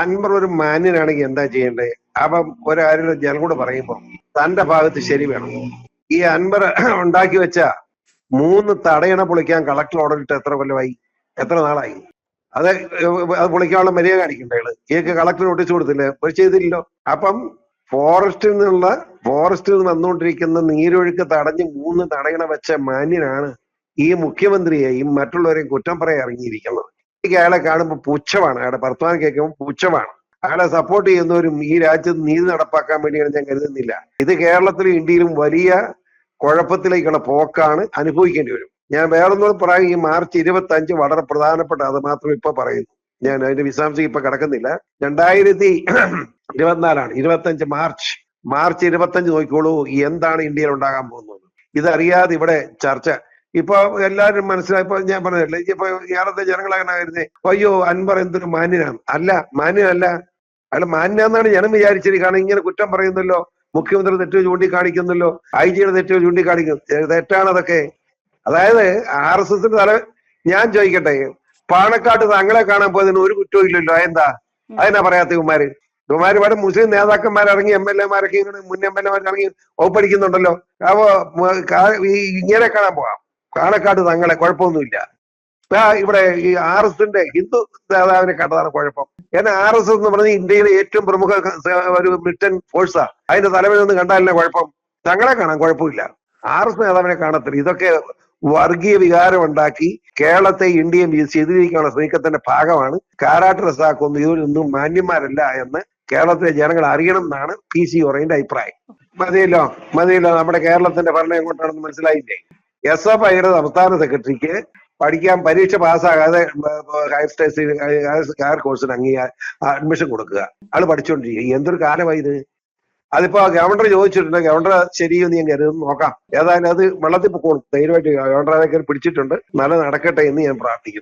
അൻവർ ഒരു മാന്യനാണെങ്കിൽ എന്താ ചെയ്യേണ്ടത് അപ്പം ഒരാരും ജനം കൂടെ പറയുമ്പോ തന്റെ ഭാഗത്ത് ശരി വേണം. ഈ അൻവർ ഉണ്ടാക്കി വെച്ച മൂന്ന് തടയണ പൊളിക്കാൻ കളക്ടർ ഓർഡർ ഇട്ട് എത്ര കൊല്ലമായി? എത്ര നാളായി? അത് അത് പൊളിക്കാനുള്ള മര്യാദ കാണിക്കണ്ടേ അയാൾ ഈക്ക് കളക്ടർ നോട്ടീസ് കൊടുത്തില്ലേ? ഒരു ചെയ്തില്ലല്ലോ. അപ്പം ഫോറസ്റ്റിൽ നിന്നുള്ള ഫോറസ്റ്റിൽ നിന്ന് വന്നുകൊണ്ടിരിക്കുന്ന നീരൊഴുക്ക് തടഞ്ഞ് മൂന്ന് തടയണ വെച്ച മാന്യനാണ് ഈ മുഖ്യമന്ത്രിയെയും മറ്റുള്ളവരെയും കുറ്റം പറയാൻ ഇറങ്ങിയിരിക്കുന്നത്. എനിക്ക് അയാളെ കാണുമ്പോൾ പുച്ഛമാണ്. അയാളെ വർത്തമാനം കേൾക്കുമ്പോൾ പുച്ഛമാണ്. അയാളെ സപ്പോർട്ട് ചെയ്യുന്നവരും ഈ രാജ്യത്ത് നീതി നടപ്പാക്കാൻ വേണ്ടിയാണ് ഞാൻ കരുതുന്നില്ല. ഇത് കേരളത്തിലും ഇന്ത്യയിലും വലിയ കുഴപ്പത്തിലേക്കുള്ള പോക്കാണ് അനുഭവിക്കേണ്ടി വരും. ഞാൻ വേറൊന്നുകൂടെ പറയാം ഈ മാർച്ച് ഇരുപത്തി അഞ്ച് വളരെ പ്രധാനപ്പെട്ട അത് മാത്രം ഇപ്പൊ പറയുന്നു. ഞാൻ അതിന്റെ വിശദാംശം ഇപ്പൊ കിടക്കുന്നില്ല. രണ്ടായിരത്തി ഇരുപത്തിനാലാണ് ഇരുപത്തഞ്ച് മാർച്ച്. മാർച്ച് ഇരുപത്തഞ്ച് നോക്കിക്കോളൂ എന്താണ് ഇന്ത്യയിൽ ഉണ്ടാകാൻ പോകുന്നത്? ഇതറിയാതെ ഇവിടെ ചർച്ച ഇപ്പൊ എല്ലാവരും മനസ്സിലായപ്പോ ഞാൻ പറഞ്ഞില്ലേ ഇപ്പൊ കേരളത്തെ ജനങ്ങളങ്ങനെ കരുതി അയ്യോ അൻപർ എന്തൊരു മാന്യനാണ്. അല്ല മാന്യനല്ല. അയാൾ മാന്യനാന്നാണ് ജനം വിചാരിച്ചത്. കാരണം ഇങ്ങനെ കുറ്റം പറയുന്നല്ലോ മുഖ്യമന്ത്രി തെറ്റ് ചൂണ്ടിക്കാണിക്കുന്നല്ലോ ഐ ജിയുടെ തെറ്റ് ചൂണ്ടിക്കാണിക്കുന്നു. തെറ്റാണ് അതൊക്കെ. അതായത് ആർ എസ് എസിന്റെ തല ഞാൻ ചോദിക്കട്ടെ പാണക്കാട്ട് തങ്ങളെ കാണാൻ പോയതിന് ഒരു കുറ്റവും ഇല്ലല്ലോ. അതെന്താ? അതെന്നാ പറയാത്ത കുമാര് ഇവന്മാര് ഇവിടെ മുസ്ലിം നേതാക്കന്മാർ ഇറങ്ങി എം എൽ എമാരൊക്കെ ഇങ്ങനെ മുൻ എം എൽ എമാർ ഇറങ്ങി ഒപ്പടിക്കുന്നുണ്ടല്ലോ അപ്പോ ഇങ്ങനെ കാണാൻ പോവാം. പാണക്കാട്ട് തങ്ങളെ കുഴപ്പമൊന്നുമില്ല. ഇവിടെ ഈ ആർ എസിന്റെ ഹിന്ദു നേതാവിനെ കണ്ടതാണ് കുഴപ്പം. എന്നാൽ ആർ എസ് എന്ന് പറഞ്ഞ ഇന്ത്യയിലെ ഏറ്റവും പ്രമുഖ ഒരു ബ്രിട്ടൻ ഫോഴ്സാ. അതിന്റെ തലവനൊന്നും കണ്ടാലല്ലേ കുഴപ്പം? തങ്ങളെ കാണാൻ കുഴപ്പമില്ല. ആർ എസ് നേതാവിനെ കാണത്തില്ല. ഇതൊക്കെ വർഗീയ വികാരം ഉണ്ടാക്കി കേരളത്തെ ഇന്ത്യയും ചെയ്തിരിക്കാനുള്ള നീക്കത്തിന്റെ ഭാഗമാണ്. കാരാട്ട് റസാക്കൊന്നും ഇതിലൊന്നും മാന്യന്മാരല്ല എന്ന് കേരളത്തിലെ ജനങ്ങൾ അറിയണം എന്നാണ് പി സി ഒറയുടെ അഭിപ്രായം. മതിയല്ലോ? മതിയല്ലോ? നമ്മുടെ കേരളത്തിന്റെ ഭരണം എങ്ങോട്ടാണെന്ന് മനസ്സിലായില്ലേ? എസ് എഫ് ഐയുടെ സംസ്ഥാന സെക്രട്ടറിക്ക് പഠിക്കാൻ പരീക്ഷ പാസ്സാകാതെ ഹയർ സ്റ്റഡീസ് ഹയർ കോഴ്സിന് അംഗീകാരം അഡ്മിഷൻ കൊടുക്കുക. ആൾ പഠിച്ചുകൊണ്ടിരിക്കുക എന്തൊരു കാലമായി ഇത്? അതിപ്പോ ഗവർണർ ചോദിച്ചിട്ടുണ്ട്. ഗവർണർ ശരിയോ ഞാൻ കരുതുന്നു നോക്കാം. ഏതായാലും അത് വെള്ളത്തിൽ പൊക്കോളും. ധൈര്യമായിട്ട് ഗവർണറെ കയറി പിടിച്ചിട്ടുണ്ട്. നല്ല നടക്കട്ടെ എന്ന് ഞാൻ പ്രാർത്ഥിക്കുന്നു.